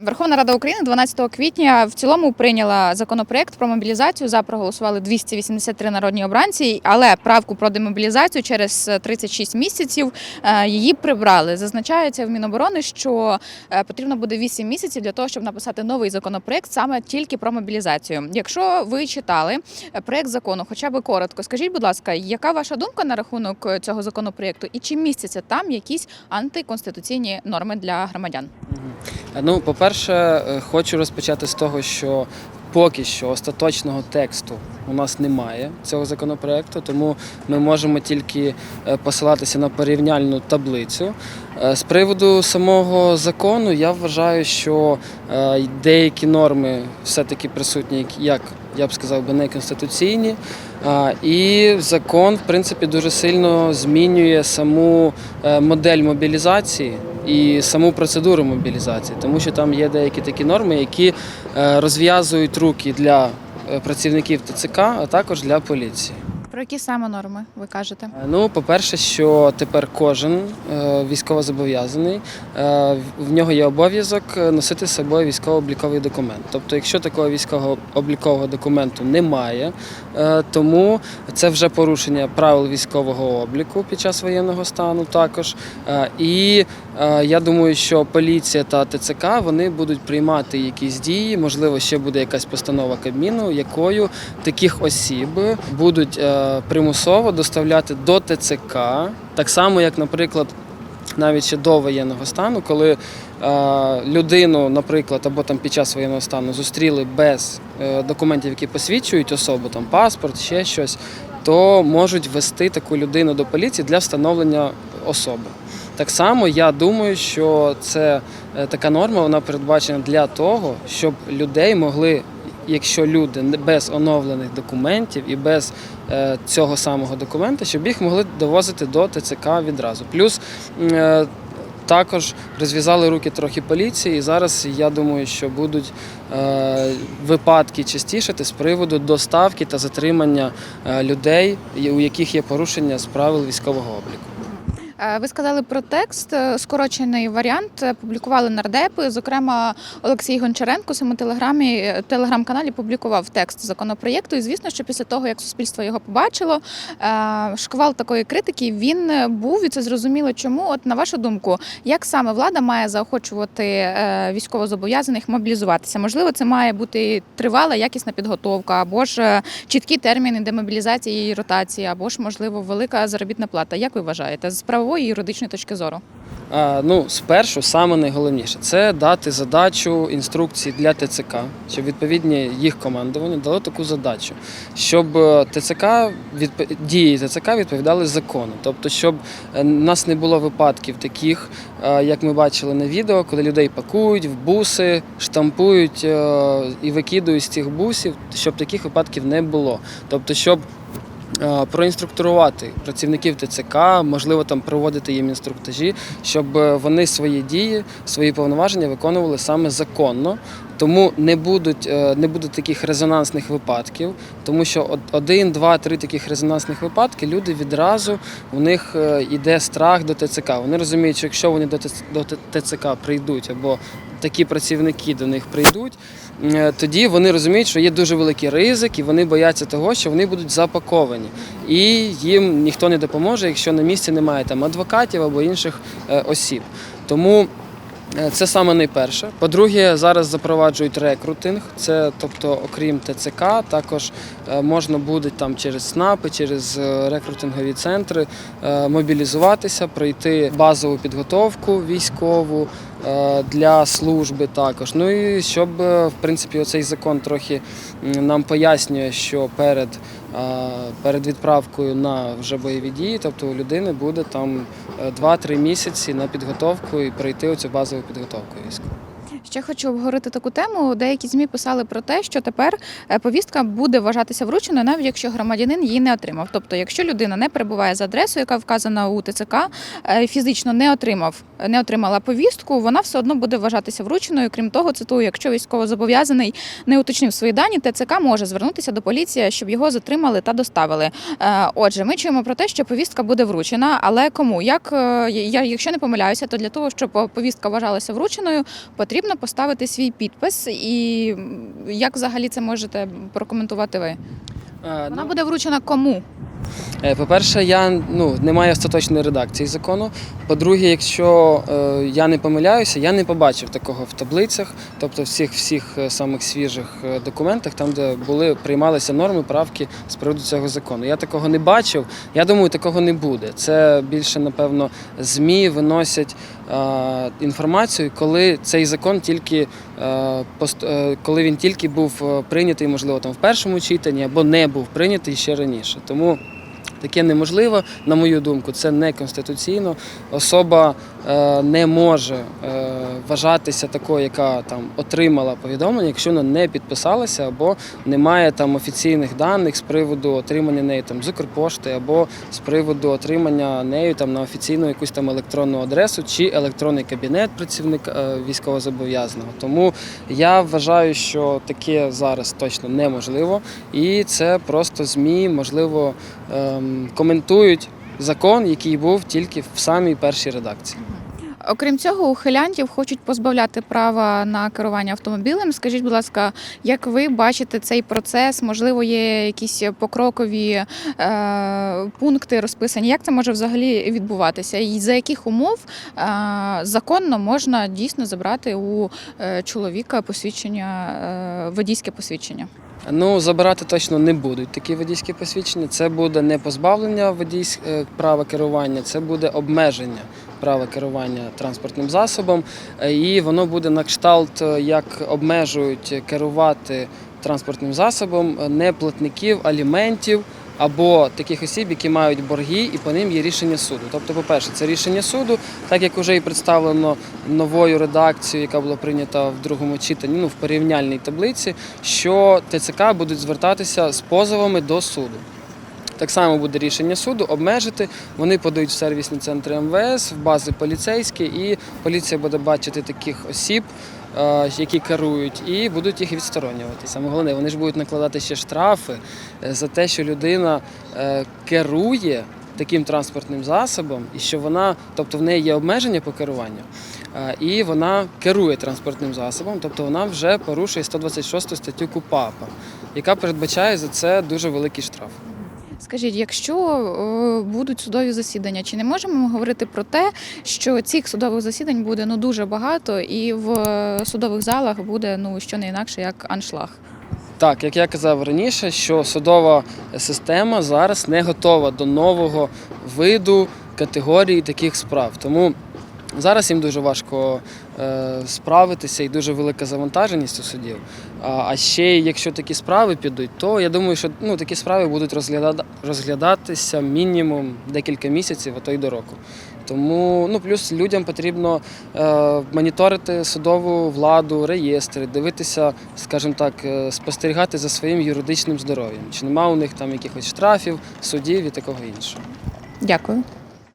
Верховна Рада України 12 квітня в цілому прийняла законопроект про мобілізацію. За проголосували 283 народні обранці, але правку про демобілізацію через 36 місяців е, її прибрали. Зазначається в Міноборони, що е, потрібно буде 8 місяців для того, щоб написати новий законопроект саме тільки про мобілізацію. Якщо ви читали е, проект закону, хоча б коротко, скажіть, будь ласка, яка ваша думка на рахунок цього законопроекту і чи містяться там якісь антиконституційні норми для громадян? Ну, по-перше, е, хочу розпочати з того, що поки що остаточного тексту у нас немає цього законопроекту, тому ми можемо тільки е, посилатися на порівняльну таблицю. Е, З приводу самого закону я вважаю, що деякі норми все-таки присутні, як- я б сказав би, неконституційні. І закон, в принципі, дуже сильно змінює саму модель мобілізації і саму процедуру мобілізації, тому що там є деякі такі норми, які е, розв'язують руки для е, працівників ТЦК, а також для поліції. Про які саме норми ви кажете? Е, Ну, по-перше, що тепер кожен е, військовозобов'язаний, е, в нього є обов'язок носити з собою військово-обліковий документ. Тобто, якщо такого військово-облікового документу немає, тому це вже порушення правил військового обліку під час воєнного стану також. І я думаю, що поліція та ТЦК вони будуть приймати якісь дії, можливо, ще буде якась постанова Кабміну, якою таких осіб будуть примусово доставляти до ТЦК, так само, як, наприклад, навіть ще до воєнного стану, коли е, людину, наприклад, або там під час воєнного стану зустріли без е, документів, які посвідчують особу, там паспорт, ще щось, то можуть вести таку людину до поліції для встановлення особи. Так само я думаю, що це е, така норма, вона передбачена для того, щоб людей могли, якщо люди без оновлених документів і без е, цього самого документа, щоб їх могли довозити до ТЦК відразу. Плюс е, також розв'язали руки трохи поліції, і зараз я думаю, що будуть е, випадки частішати з приводу доставки та затримання е, людей, у яких є порушення з правил військового обліку. Е, Ви сказали про текст, е, скорочений варіант е, публікували нардепи. Зокрема, Олексій Гончаренко у своєму телеграмі телеграм-каналі публікував текст законопроєкту. І звісно, що після того, як суспільство його побачило, шквал такої критики він був і це зрозуміло. Чому, от на вашу думку, як саме влада має заохочувати військовозобов'язаних мобілізуватися? Можливо, це має бути тривала якісна підготовка, або ж чіткі терміни демобілізації і ротації, або ж можливо велика заробітна плата. Як ви вважаєте з правової і юридичної точки зору? А, Ну, спершу, саме найголовніше це дати задачу інструкції для ТЦК, щоб відповідні їх командування дало таку задачу, щоб е, ТЦК відп- дії ТЦК відповідали закону. Тобто, щоб е, у нас не було випадків таких, е, як ми бачили на відео, коли людей пакують в буси, штампують е, і викидують з цих бусів, щоб таких випадків не було. Тобто, щоб е, проінструктурувати працівників ТЦК, можливо, там проводити їм інструктажі, щоб е, вони свої дії, свої повноваження виконували саме законно. Тому не будуть е, не буде таких резонансних випадків, тому що один, два, три таких резонансних випадки люди відразу у них е, йде страх до ТЦК. Вони розуміють, що якщо вони до ТЦК прийдуть або такі працівники до них прийдуть, е, тоді вони розуміють, що є дуже великий ризик, і вони бояться того, що вони будуть запаковані, і їм ніхто не допоможе, якщо на місці немає там адвокатів або інших е, осіб. Тому е, це саме найперше. По-друге, зараз запроваджують рекрутинг. Це тобто, окрім ТЦК, також можна буде там через СНАПи, через рекрутингові центри мобілізуватися, пройти базову підготовку військову для служби також. Ну і щоб е, в принципі оцей закон трохи нам пояснює, що перед, е, перед відправкою на вже бойові дії, тобто у людини буде там е, 2-3 місяці на підготовку і пройти оцю базову підготовку військову. Ще хочу обговорити таку тему. Деякі змі писали про те, що тепер е, повістка буде вважатися врученою, навіть якщо громадянин її не отримав. Тобто, якщо людина не перебуває за адресою, яка вказана у ТЦК, е, фізично не отримав, не отримала повістку, вона все одно буде вважатися врученою. Крім того, цитую, якщо військовозобов'язаний не уточнив свої дані, ТЦК може звернутися до поліції, щоб його затримали та доставили. Е, Отже, ми чуємо про те, що повістка буде вручена, але кому? Як я, якщо не помиляюся, то для того, щоб повістка вважалася врученою, потрібно потрібно поставити свій підпис. І як взагалі це можете прокоментувати ви? Е, Вона ну, буде вручена кому? Е, По-перше, я ну немає остаточної редакції закону. По-друге, якщо е, я не помиляюся, я не побачив такого в таблицях, тобто всіх всіх е, самих свіжих документах, там де були приймалися норми, правки з приводу цього закону. Я такого не бачив. Я думаю, такого не буде. Це більше напевно змі виносять інформацію, коли цей закон тільки е, е, коли він тільки був е, прийнятий, можливо, там в першому читанні або не був прийнятий ще раніше. Тому таке неможливо, на мою думку, це не конституційно. Особа е, не може е, вважатися такою, яка там отримала повідомлення, якщо вона не підписалася або не має там офіційних даних з приводу отримання нею там з Укрпошти, або з приводу отримання нею там на офіційну якусь там електронну адресу чи електронний кабінет працівника е, військовозобов'язаного. Тому я вважаю, що таке зараз точно неможливо, і це просто змі можливо ем, коментують закон, який був тільки в самій першій редакції. Окрім цього, ухилянтів хочуть позбавляти права на керування автомобілем. Скажіть, будь ласка, як ви бачите цей процес? Можливо, є якісь покрокові е, пункти розписані? Як це може взагалі відбуватися? І за яких умов е, законно можна дійсно забрати у е, чоловіка посвідчення, е, водійське посвідчення? Ну, забирати точно не будуть такі водійські посвідчення. Це буде не позбавлення водійсь... е, права керування, це буде обмеження права керування транспортним засобом. Е, І воно буде на кшталт, е, як обмежують керувати транспортним засобом не неплатників аліментів. Або таких осіб, які мають борги, і по ним є рішення суду. Тобто, по-перше, це рішення суду, так як вже і представлено новою редакцією, яка була прийнята в другому читанні, ну в порівняльній таблиці, що ТЦК будуть звертатися з позовами до суду. Так само буде рішення суду обмежити. Вони подають в сервісні центри МВС, в бази поліцейські, і поліція буде бачити таких осіб, які керують, і будуть їх відсторонювати. Саме головне, вони ж будуть накладати ще штрафи е, за те, що людина е, керує таким транспортним засобом, і що вона, тобто в неї є обмеження по керуванню, е, і вона керує транспортним засобом, тобто вона вже порушує 126 статтю КУПАПа, яка передбачає за це дуже великий штраф. Скажіть, якщо е, будуть судові засідання, чи не можемо ми говорити про те, що цих судових засідань буде ну дуже багато, і в е, судових залах буде ну що не інакше як аншлаг? Так, як я казав раніше, що судова система зараз не готова до нового виду категорії таких справ. Тому зараз їм дуже важко е, справитися і дуже велика завантаженість у судів. А, ще якщо такі справи підуть, то я думаю, що ну, такі справи будуть розгляда- розглядатися мінімум декілька місяців, а то й до року. Тому ну плюс людям потрібно е, моніторити судову владу, реєстри, дивитися, скажімо так, е, спостерігати за своїм юридичним здоров'ям. Чи нема у них там якихось штрафів, судів і такого іншого. Дякую.